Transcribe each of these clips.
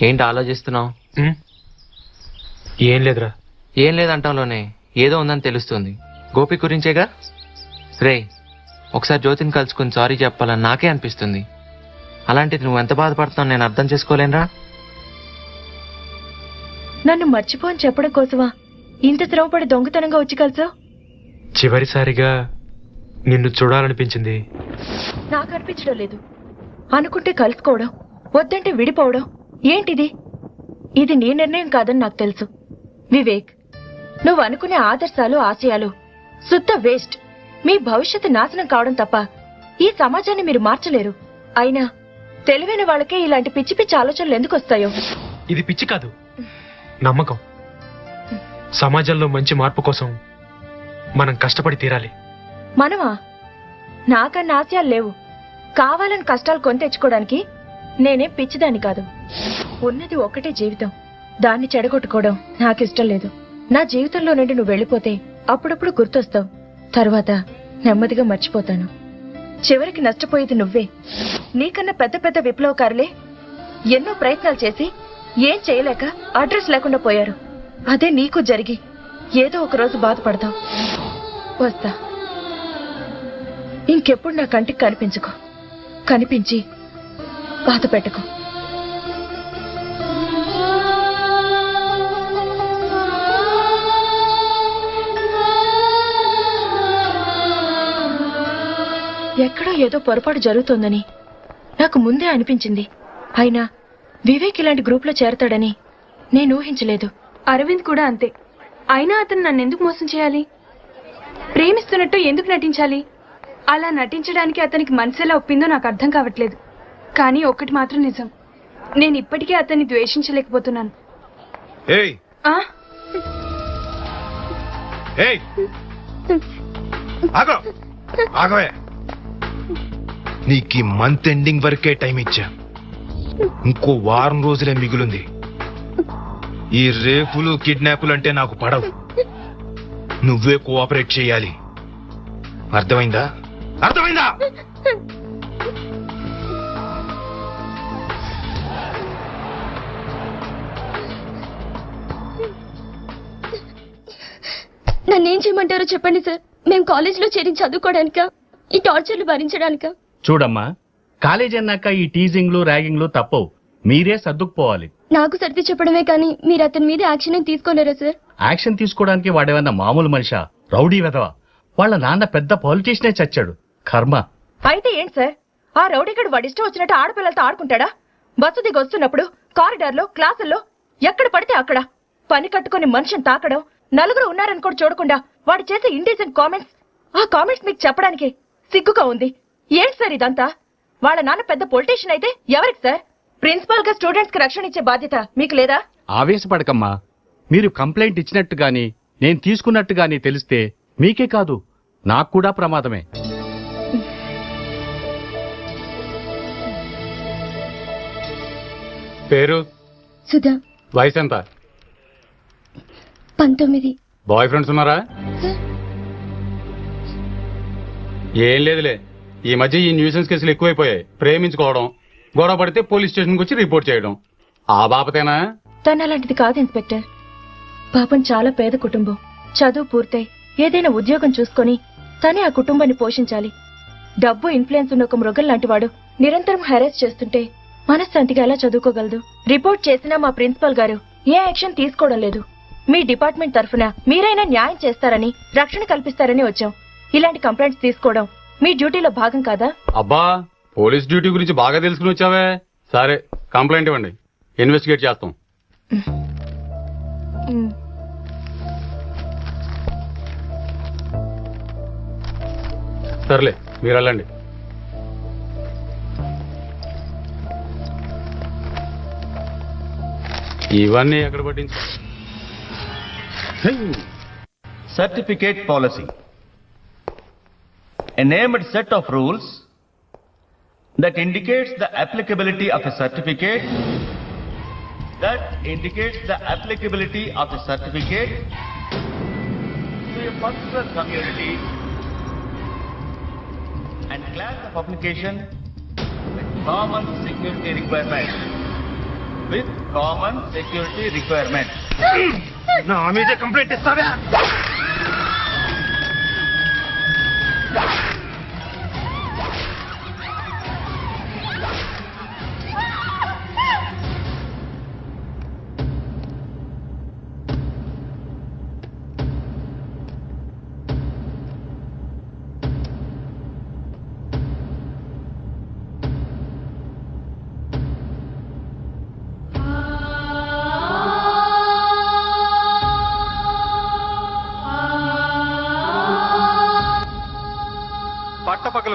ఏంటి ఆలోచిస్తున్నావు? ఏం లేదురా. ఏం లేదంటాంలోనే ఏదో ఉందని తెలుస్తుంది. గోపి గురించేగా రే ఒకసారి జ్యోతిని కలుసుకుని సారీ చెప్పాలని నాకే అనిపిస్తుంది. అలాంటిది నువ్వు ఎంత బాధపడుతున్నావు నేను అర్థం చేసుకోలేనురా? నన్ను మర్చిపో అని చెప్పడం కోసమా? ఇంత శ్రమపడి దొంగతనంగా వచ్చి కలిసావు? చివరిసారిగా నిన్ను చూడాలనిపించింది. నాకు అనిపించడం లేదు. అనుకుంటే కలుసుకోవడం వద్దంటే విడిపోవడం ఏంటిది? ఇది నీ నిర్ణయం కాదని నాకు తెలుసు. వివేక్ నువ్వు అనుకునే ఆదర్శాలు ఆశయాలు శుద్ధ వేస్ట్. మీ భవిష్యత్తు నాశనం కావడం తప్ప ఈ సమాజాన్ని మీరు మార్చలేరు. అయినా తెలివైన వాళ్ళకే ఇలాంటి పిచ్చి పిచ్చి ఆలోచనలు ఎందుకు వస్తాయో? ఇది పిచ్చి కాదు. నమ్మకం. సమాజంలో మంచి మార్పు కోసం మనం కష్టపడి తీరాలి. మనమా? నాకన్నా ఆశయాలు లేవు. కావాలని కష్టాలు కొని తెచ్చుకోవడానికి నేనేం పిచ్చిదాన్ని కాదు. ఉన్నది ఒక్కటే జీవితం. దాన్ని చెడగొట్టుకోవడం నాకిష్టం లేదు. నా జీవితంలో నుండి నువ్వు వెళ్ళిపోతే అప్పుడప్పుడు గుర్తొస్తావు. తర్వాత నెమ్మదిగా మర్చిపోతాను. చివరికి నష్టపోయేది నువ్వే. నీకన్నా పెద్ద పెద్ద విప్లవకారులే ఎన్నో ప్రయత్నాలు చేసి ఏం చేయలేక అడ్రస్ లేకుండా పోయారు. అదే నీకు జరిగి ఏదో ఒక రోజు బాధపడతావు. వస్తా. ఇంకెప్పుడు నా కంటికి కనిపించుకో. కనిపించి బాధ పెట్టకు. ఎక్కడో ఏదో పొరపాటు జరుగుతోందని నాకు ముందే అనిపించింది. అయినా వివేక్ ఇలాంటి గ్రూప్లో చేరతాడని నేను ఊహించలేదు. అరవింద్ కూడా అంతే. అయినా అతను నన్ను ఎందుకు మోసం చేయాలి? ప్రేమిస్తున్నట్టు ఎందుకు నటించాలి? అలా నటించడానికి అతనికి మనసు ఎలా ఒప్పిందో నాకు అర్థం కావట్లేదు. కానీ ఒక్కటి మాత్రం నిజం. నేను ఇప్పటికీ అతన్ని ద్వేషించలేకపోతున్నాను. ఏయ్! ఆ? ఏయ్! ఆగో! ఆగవే. నీకు ఈ మంత్ ఎండింగ్ వరకే టైం ఇచ్చా. ఇంకో వారం రోజులే మిగులుంది. ఈ రేపులు కిడ్నాపులు అంటే నాకు పడవు. నువ్వే కోఆపరేట్ చేయాలి. అర్థమైందా? అర్థమైందా? నన్నేం చేయమంటారో చెప్పండి సార్. మేము కాలేజీలో చేరి చదువుకోవడానికా ఈ టార్చర్లు భరించడానికా? చూడమ్మా కాలేజ్ అన్నాక ఈ టీజింగ్లు ర్యాగింగ్లు తప్పవు. మీరే సర్దుకుపోవాలి. నాకు సర్ది చెప్పడమే కానీ మీరు అతని మీద యాక్షన్ ఏం తీసుకోలేరా సార్? యాక్షన్ తీసుకోవడానికి వాడేమన్నా మామూలు మనిషా? రౌడీ వెధవ? వాళ్ళ నాన్న పెద్ద పొలిటీషియనే చచ్చాడు. కర్మ. అయితే ఏంటి సార్? ఆ రౌడీగడు వాడి ఇష్టం వచ్చినట్టు ఆడపిల్లలతో ఆడుకుంటాడా? బస్సు దిగి వస్తున్నప్పుడు కారిడార్లో క్లాసుల్లో ఎక్కడ పడితే అక్కడ. పని కట్టుకుని మనిషిని తాకడం నలుగురు ఉన్నారని కూడా చూడకుండా వాడు చేసే ఇండీసెంట్ కామెంట్స్ ఆ కామెంట్స్ మీకు చెప్పడానికి సిగ్గుగా ఉంది. ఏంటి సార్ ఇదంతా? వాళ్ళ నాన్న పెద్ద పొలిటీషియన్ అయితే ఎవరికి సార్? ప్రిన్సిపల్గా స్టూడెంట్స్కి రక్షణ ఇచ్చే బాధ్యత మీకు లేదా? ఆవేశపడకమ్మా. మీరు కంప్లైంట్ ఇచ్చినట్టు గాని నేను తీసుకున్నట్టు గాని తెలిస్తే మీకే కాదు నాకు కూడా ప్రమాదమే. పేరు? సుధా. వయసు ఎంత పంతొమ్మిది. బాయ్ ఫ్రెండ్స్ ఉన్నారా? ఏం లేదులే. ఈ మధ్య ఈ న్యూసెన్స్ కేసులు ఎక్కువైపోయాయి. ప్రేమించుకోవడం గొడవ పడితే పోలీస్ స్టేషన్కి వచ్చి రిపోర్ట్ చేయడం. ఆ బాపతేనా? తన అలాంటిది కాదు ఇన్స్పెక్టర్. పాపం చాలా పేద కుటుంబం. చదువు పూర్తయి. ఏదైనా ఉద్యోగం చూసుకొని తనే ఆ కుటుంబాన్ని పోషించాలి. డబ్బు ఇన్ఫ్లుయెన్స్ ఉన్న ఒక మృగం లాంటివాడు నిరంతరం హెరాస్ చేస్తుంటే మనశ్శాంతిగా ఎలా చదువుకోగలదు? రిపోర్ట్ చేసినా మా ప్రిన్సిపల్ గారు ఏ యాక్షన్ తీసుకోవడం లేదు. మీ డిపార్ట్మెంట్ తరఫున మీరైనా న్యాయం చేస్తారని రక్షణ కల్పిస్తారని వచ్చాం. ఇలాంటి కంప్లైంట్స్ తీసుకోవడం మీ డ్యూటీలో భాగం కాదా? అబ్బా పోలీస్ డ్యూటీ గురించి బాగా తెలుసుకుని వచ్చావే. సరే కంప్లైంట్ ఇవ్వండి. ఇన్వెస్టిగేట్ చేస్తాం. సర్లే మీరు వెళ్ళండి. ఇవన్నీ ఎక్కడ పట్టించు Certificate policy. A named set of rules that indicates the applicability of a certificate that indicates the applicability of a certificate to a particular community and class of application with common security requirements with common security requirements. నా మీదే complaint ఇస్తావా?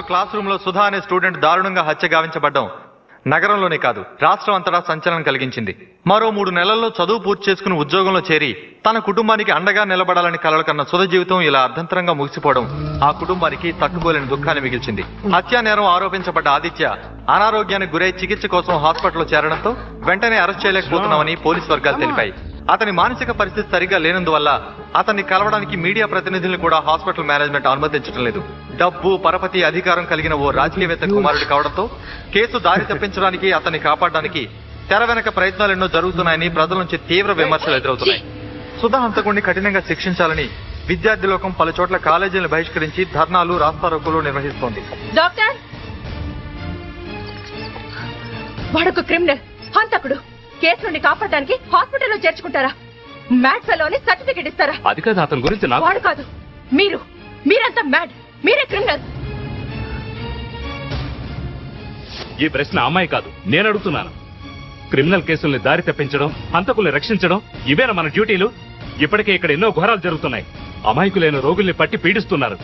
Class రూమ్లో సుధా అనే student దారుణంగా హత్య గావించబడ్డం నగరంలోనే కాదు రాష్ట్రం అంతటా సంచలనం కలిగించింది. మరో మూడు నెలల్లో చదువు పూర్తి చేసుకుని ఉద్యోగంలో చేరి తన కుటుంబానికి అండగా నిలబడాలని కలలు కన్న సుధ జీవితం ఇలా అర్ధంతరంగా ముగిసిపోవడం ఆ కుటుంబానికి తట్టుకోలేని దుఃఖాన్ని మిగిల్చింది. హత్యా నేరం ఆరోపించబడ్డ ఆదిత్య అనారోగ్యానికి గురై చికిత్స కోసం హాస్పిటల్లో చేరడంతో వెంటనే అరెస్ట్ చేయలేకపోతున్నామని పోలీస్ వర్గాలు తెలిపాయి. అతని మానసిక పరిస్థితి సరిగా లేనందువల్ల అతన్ని కలవడానికి మీడియా ప్రతినిధులను కూడా హాస్పిటల్ మేనేజ్మెంట్ అనుమతించడం లేదు. డబ్బు పరపతి అధికారం కలిగిన ఓ రాజకీయవేత్త కుమారుడు కావడంతో కేసు దారి తప్పించడానికి అతన్ని కాపాడడానికి తెర వెనక ప్రయత్నాలు ఎన్నో జరుగుతున్నాయని ప్రజల నుంచి తీవ్ర విమర్శలు ఎదురవుతున్నాయి. సుధా హంతకుడిని కఠినంగా శిక్షించాలని విద్యార్థి లోకం పలు చోట్ల కాలేజీలను బహిష్కరించి ధర్నాలు రాస్తారోకులు నిర్వహిస్తోంది. డాక్టర్! వాడొక క్రిమినల్ హంతకుడు. కేసు నుండి కాపాడడానికి హాస్పిటల్లో చేర్చుకుంటారా? మ్యాడ్ ఫెలో అని సర్టిఫికెట్ ఇస్తారా? అది కాదు అతని గురించి నాకు వాడు కాదు. మీరు. మీరంతా మ్యాడ్. మీరే క్రిమినల్. ఈ ప్రశ్న అమ్మాయి కాదు. నేను అడుగుతున్నాను. క్రిమినల్ కేసుల్ని దారి తప్పించడం హంతకుల్ని రక్షించడం ఇవేనా మన డ్యూటీలు? ఇప్పటికే ఇక్కడ ఎన్నో ఘోరాలు జరుగుతున్నాయి. అమాయకులైన రోగుల్ని పట్టి పీడిస్తున్నారు.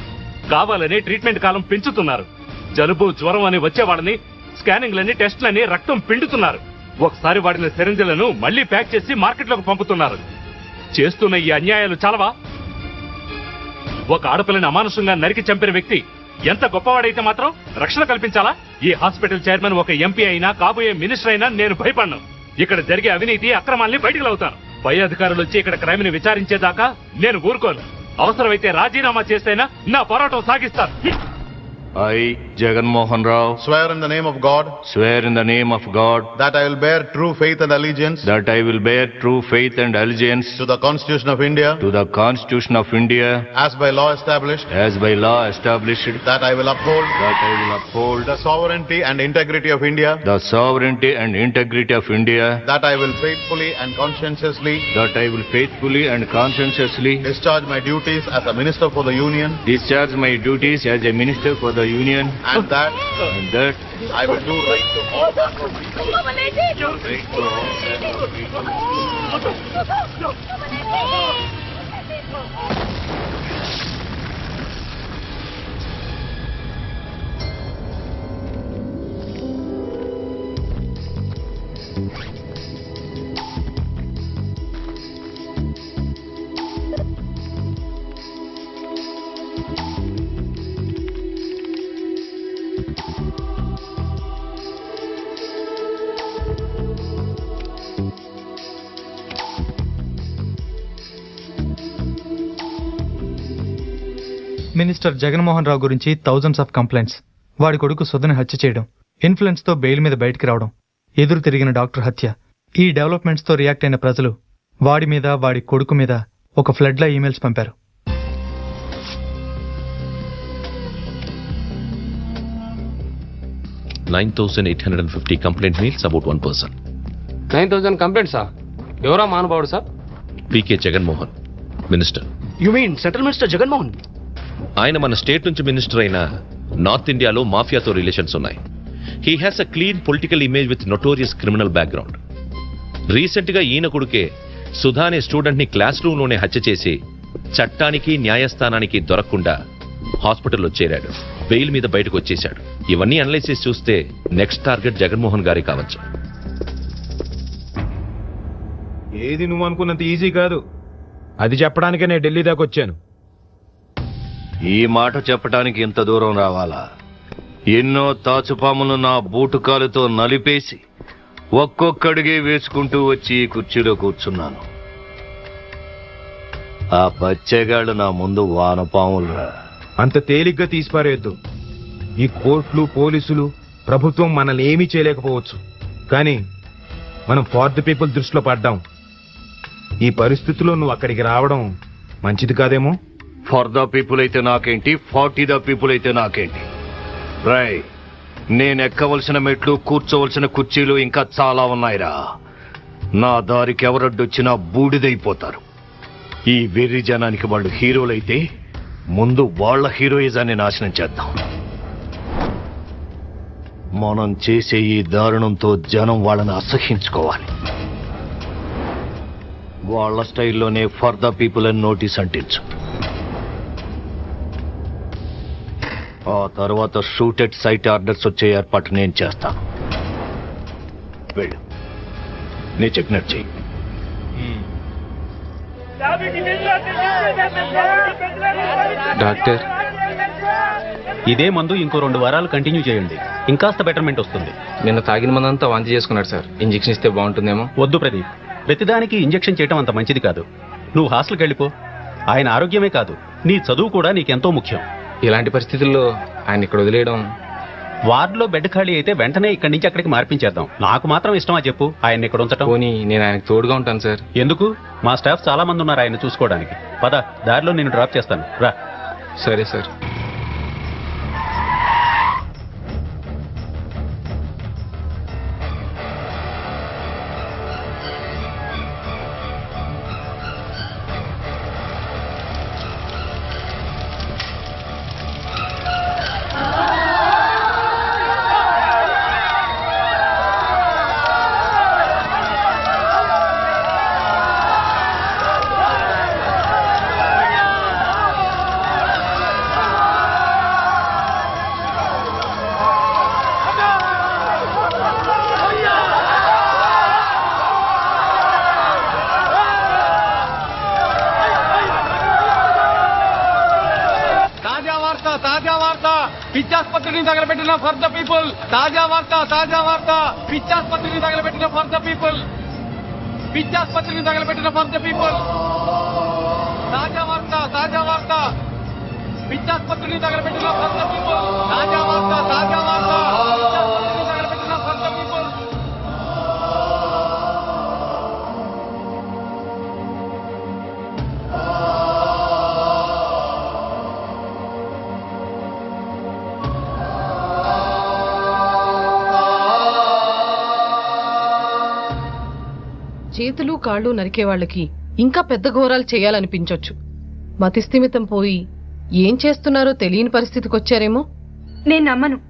కావాలని ట్రీట్మెంట్ కాలం పెంచుతున్నారు. జలుబు జ్వరం అని వచ్చే వాళ్ళని స్కానింగ్లని టెస్ట్లని రక్తం పిండుతున్నారు. ఒకసారి వాడిన సిరంజలను మళ్ళీ ప్యాక్ చేసి మార్కెట్లోకి పంపుతున్నారు. చేస్తున్న ఈ అన్యాయాలు చాలవా? ఒక ఆడపిల్లని అమానుషంగా నరికి చంపిన వ్యక్తి ఎంత గొప్పవాడైతే మాత్రం రక్షణ కల్పించాలా? ఈ హాస్పిటల్ చైర్మన్ ఒక ఎంపీ అయినా కాబోయే మినిస్టర్ అయినా నేను భయపడను. ఇక్కడ జరిగే అవినీతి అక్రమాల్ని బయటకు లాగుతాను. పై అధికారులు వచ్చి ఇక్కడ క్రైమ్ని విచారించేదాకా నేను ఊరుకోను. అవసరమైతే రాజీనామా చేస్తేనా నా పోరాటం సాగిస్తాను. I, Jagan Mohan Rao, Swear in the name of God swear in the name of God that I will bear true faith and allegiance that I will bear true faith and allegiance to the Constitution of India to the Constitution of India as by law established, as by law established, that I will uphold that I will uphold the sovereignty and integrity of India, the sovereignty and integrity of India, that I will faithfully and conscientiously that I will faithfully and conscientiously discharge my duties as a minister for the Union, discharge my duties as a minister for the Union, and that and that I will do right to all manner of people. Minister Jaganmohan Rao గురించి thousands of complaints. వాడి కొడుకు సుధని హత్య చేయడం ఇన్ఫ్లుయెన్స్తో bail మీద బయటికి రావడం ఎదురు తిరిగిన డాక్టర్ హత్య. ఈ డెవలప్మెంట్స్తో రియాక్ట్ అయిన ప్రజలు వాడి మీద వాడి కొడుకు మీద ఒక ఫ్లడ్ లా ఈమెయిల్స్ పంపారు. Nine thousand eight hundred and fifty complaint mails about one person nine thousand కంప్లైంట్సా ఎవరా మానవాడు sir? PK Jaganmohan minister. You mean central minister Jaganmohan ఆయన మన స్టేట్ నుంచి మినిస్టర్ అయిన నార్త్ ఇండియాలో మాఫియాతో రిలేషన్స్ ఉన్నాయి. He has a clean political image with notorious criminal background రీసెంట్గా ఈయన కొడుకే సుధా అనే స్టూడెంట్ని క్లాస్ రూమ్లోనే హత్య చేసి చట్టానికి న్యాయస్థానానికి దొరకకుండా హాస్పిటల్లో చేరాడు. బెయిల్ మీద బయటకు వచ్చేశాడు. ఇవన్నీ అనలైసిస్ చూస్తే నెక్స్ట్ టార్గెట్ జగన్మోహన్ గారి కావచ్చు. ఏది నువ్వు అనుకున్నంత ఈజీ కాదు. అది చెప్పడానికే నేను ఢిల్లీ దాకా వచ్చాను. ఈ మాట చెప్పటానికి ఇంత దూరం రావాలా? ఎన్నో తాచుపాములు నా బూటుకాలుతో నలిపేసి ఒక్కొక్కడిగే వేసుకుంటూ వచ్చి ఈ కుర్చీలో కూర్చున్నాను. ఆ పచ్చెగాళ్ళు నా ముందు వానపాములురా. అంత తేలిగ్గా తీసిపారేయద్దు. ఈ కోర్టులు పోలీసులు ప్రభుత్వం మనల్ని ఏమీ చేయలేకపోవచ్చు. కానీ మనం ఫార్ ది పీపుల్ దృష్టిలో పడ్డాం. ఈ పరిస్థితిలో నువ్వు అక్కడికి రావడం మంచిది కాదేమో? ఫర్ ద పీపుల్ అయితే నాకేంటి? ఫార్టీ ద పీపుల్ అయితే నాకేంటి? రై నేను ఎక్కవలసిన మెట్లు కూర్చోవలసిన కుర్చీలు ఇంకా చాలా ఉన్నాయిరా. నా దారికి ఎవరడ్డొచ్చినా బూడిదైపోతారు. ఈ వెర్రి జనానికి వాళ్ళు హీరోలైతే ముందు వాళ్ళ హీరోయిజాన్ని నాశనం చేద్దాం. మనం చేసే ఈ దారుణంతో జనం వాళ్ళని అసహించుకోవాలి. వాళ్ళ స్టైల్లోనే ఫర్ ద పీపుల్ అని నోటీస్ అంటించు. ఆ తర్వాత షూటెడ్ సైట్ ఆర్డర్స్ వచ్చే ఏర్పాటు నేను చేస్తాను. వెళ్ళు. నేను చెప్పినట్టు చెయ్యి. డాక్టర్ ఇదే మందు ఇంకో రెండు వారాలు కంటిన్యూ చేయండి. ఇంకాస్త బెటర్మెంట్ వస్తుంది. నిన్న తాగిన మందంతా వాంతి చేసుకున్నాడు సార్. ఇంజెక్షన్ ఇస్తే బాగుంటుందేమో? వద్దు ప్రదీప్. ప్రతిదానికి ఇంజెక్షన్ చేయటం అంత మంచిది కాదు. నువ్వు హాస్టల్కి వెళ్ళిపో. ఆయన ఆరోగ్యమే కాదు. నీ చదువు కూడా నీకెంతో ముఖ్యం. ఇలాంటి పరిస్థితుల్లో ఆయన ఇక్కడ వదిలేయడం. వార్డులో బెడ్ ఖాళీ అయితే వెంటనే ఇక్కడి నుంచి అక్కడికి మార్పించేద్దాం. నాకు మాత్రం ఇష్టమా చెప్పు ఆయన ఇక్కడ ఉంచటం? పోనీ నేను ఆయనకు తోడుగా ఉంటాను సార్. ఎందుకు? మా స్టాఫ్ చాలా మంది ఉన్నారు ఆయన చూసుకోవడానికి. పద దారిలో నేను డ్రాప్ చేస్తాను. రా. సరే సార్. పిచ్చాసుపత్రిని తగలబెట్టిన ఫర్ ద పీపుల్ తాజా వార్త తాజా వార్త. పిచ్చాసుపత్రిని తగలబెట్టిన ఫర్ ద పీపుల్ పిచ్చాసుపత్రిని తగలబెట్టిన ఫర్ ద పీపుల్ తాజా వార్త తాజా వార్త. పిచ్చాసుపత్రిని తగలబెట్టిన ఫర్ ద పీపుల్ తాజా వార్త తాజా వార్త. చేతులు కాళ్ళు నరికే వాళ్ళకి ఇంకా పెద్ద ఘోరాలు చేయాలనిపించొచ్చు. మతిస్థిమితం పోయి ఏం చేస్తున్నారో తెలియని పరిస్థితికి వచ్చారేమో నేను నమ్మను.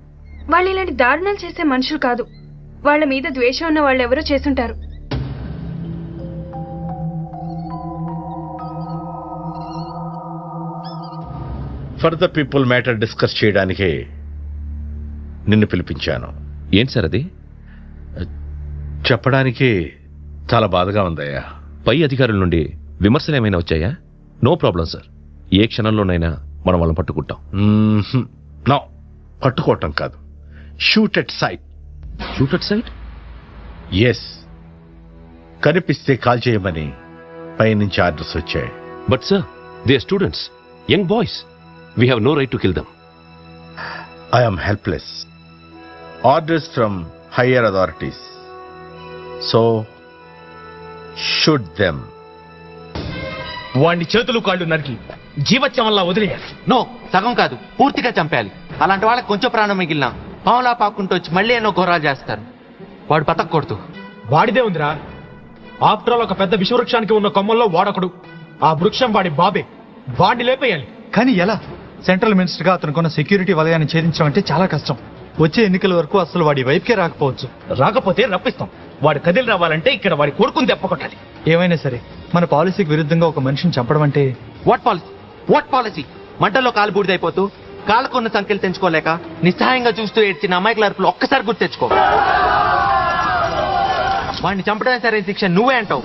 వాళ్ళు ఇలాంటి దారుణాలు చేసే మనుషులు కాదు. వాళ్ళ మీద ద్వేషం ఉన్న వాళ్ళు ఎవరో చేసుంటారు for the people matter discuss చేయడానికే నిన్ను పిలిపించాను. ఏంటి సార్ అది? చెప్పడానికి చాలా బాధగా ఉందయ్యా. పై అధికారుల నుండి విమర్శలు ఏమైనా వచ్చాయా? No problem sir. ఏ క్షణంలోనైనా మనం వాళ్ళని పట్టుకుంటాం. నో పట్టుకోవటం కాదు. Shoot at sight shoot at sight yes కనిపిస్తే కాల్ చేయమని పైనుంచి ఆర్డర్స్ వచ్చాయి. But sir they students young boys we have no right to kill them I'm helpless orders from higher authorities so should them వాడిని చేతులు కాళ్ళు నరికి జీవత్యమల్లా వదిలేయాలి. No సగం కాదు. పూర్తిగా చంపేయాలి. అలాంటి వాళ్ళకి కొంచెం ప్రాణం మిగిలిన పావులా పాక్కుంటూ వచ్చి మళ్ళీ ఎన్నో ఘోరాలు చేస్తారు. వాడు బతకూడదు వాడిదే ఉందిరా. ఆఫ్టర్ ఆల్ ఒక పెద్ద విషవృక్షానికి ఉన్న కొమ్మల్లో వాడొకడు. ఆ వృక్షం వాడి బాబే. వాడిని లేపేయాలి. కానీ ఎలా? సెంట్రల్ మినిస్టర్గా అతనుకున్న సెక్యూరిటీ వలయాన్ని ఛేదించడం అంటే చాలా కష్టం. వచ్చే ఎన్నికల వరకు అసలు వాడి వైపుకే రాకపోవచ్చు. రాకపోతే రప్పిస్తాం. వాడు కదిలి రావాలంటే ఇక్కడ వాడి కొడుకుని దెప్పకొట్టాలి ఏమైనా సరే మన పాలసీకి విరుద్ధంగా ఒక మనిషిని చంపడం అంటే? వాట్ పాలసీ వాట్ పాలసీ మంటల్లో కాలు బూడిదైపోతూ కాళ్ళకున్న సంఖ్యలు తెంచుకోలేక నిస్సహాయంగా చూస్తూ ఏడ్చిన అమాయకుల అరుపులు ఒక్కసారి గుర్తు తెచ్చుకో. వాడిని చంపడం సరే శిక్ష నువ్వే అంటావు.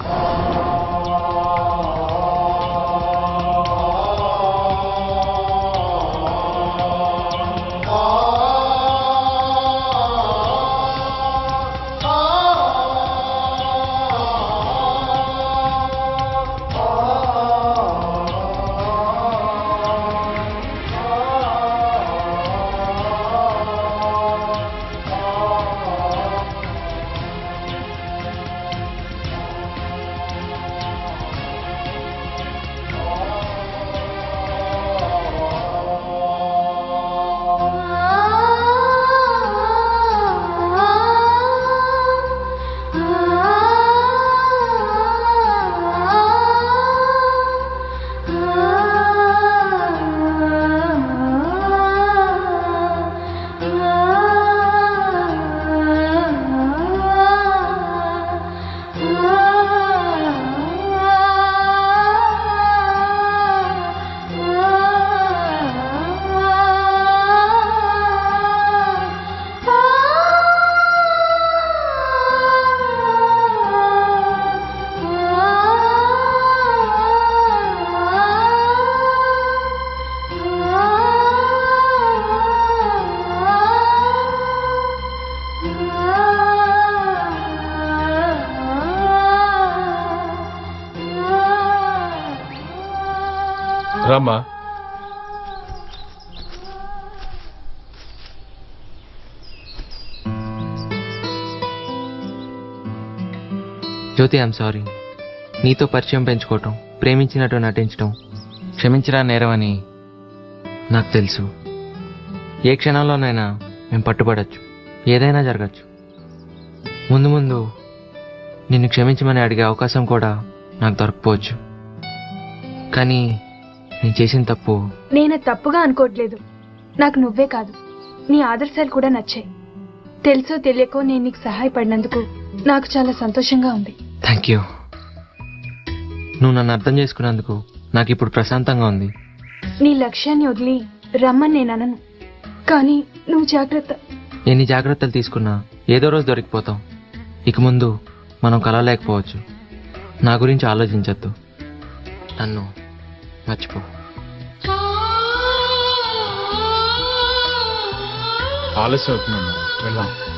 రామ్మా జ్యోతి ఐఎమ్ సారీ నీతో పరిచయం పెంచుకోవటం ప్రేమించినట్టు నటించటం క్షమించరా నేరం అని నాకు తెలుసు. ఏ క్షణంలోనైనా మేము పట్టుబడచ్చు. ఏదైనా జరగచ్చు. ముందు ముందు నిన్ను క్షమించమని అడిగే అవకాశం కూడా నాకు దొరకపోవచ్చు. కానీ నేను చేసిన తప్పు. నేను తప్పుగా అనుకోవట్లేదు. నాకు నువ్వే కాదు. నీ ఆదర్శాలు కూడా నచ్చాయి. తెలుసో తెలియకో నేను నీకు సహాయపడినందుకు నాకు చాలా సంతోషంగా ఉంది. థ్యాంక్ యూ నువ్వు నన్ను అర్థం చేసుకున్నందుకు నాకు ఇప్పుడు ప్రశాంతంగా ఉంది. నీ లక్ష్యాన్ని వదిలి రమ్మని నేను అనను. కానీ నువ్వు జాగ్రత్త. ఎన్ని జాగ్రత్తలు తీసుకున్నా ఏదో రోజు దొరికిపోతాం. ఇక ముందు మనం కలవలేకపోవచ్చు. నా గురించి ఆలోచించద్దు. నన్ను మర్చిపో. ఆలస్యం అవుతుందమ్మా. వెళ్దాం.